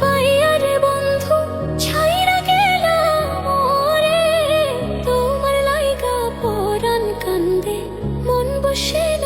পাইয়ার বন্ধু লাইগা মন বসে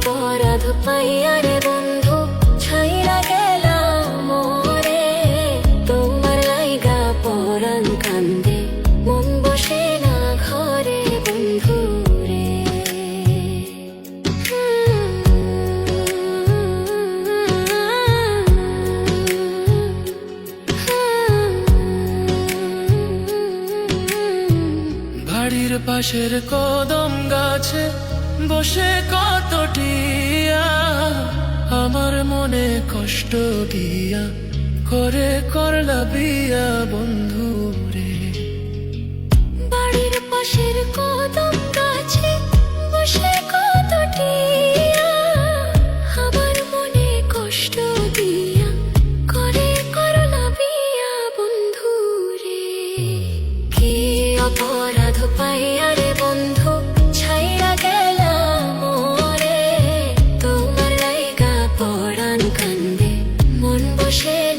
অপরাধ পাইয়া রে বন্ধু ছাইরা গেলাম মোরে। তোমার লাইগা পরাণ কান্দে, মন বসে না ঘরে বন্ধু রে বাড়ির পাশের কদম গাছে বসে কত টিয়া আমার মনে কষ্ট দিয়া, করে করলা বিয়া বন্ধু রে। বাড়ির পাশের কদম গাছে বসে কত টিয়া আমার মনে কষ্ট দিয়া, করে বিয়া বন্ধু রে। কি অপরাধ পাইয়া chercher.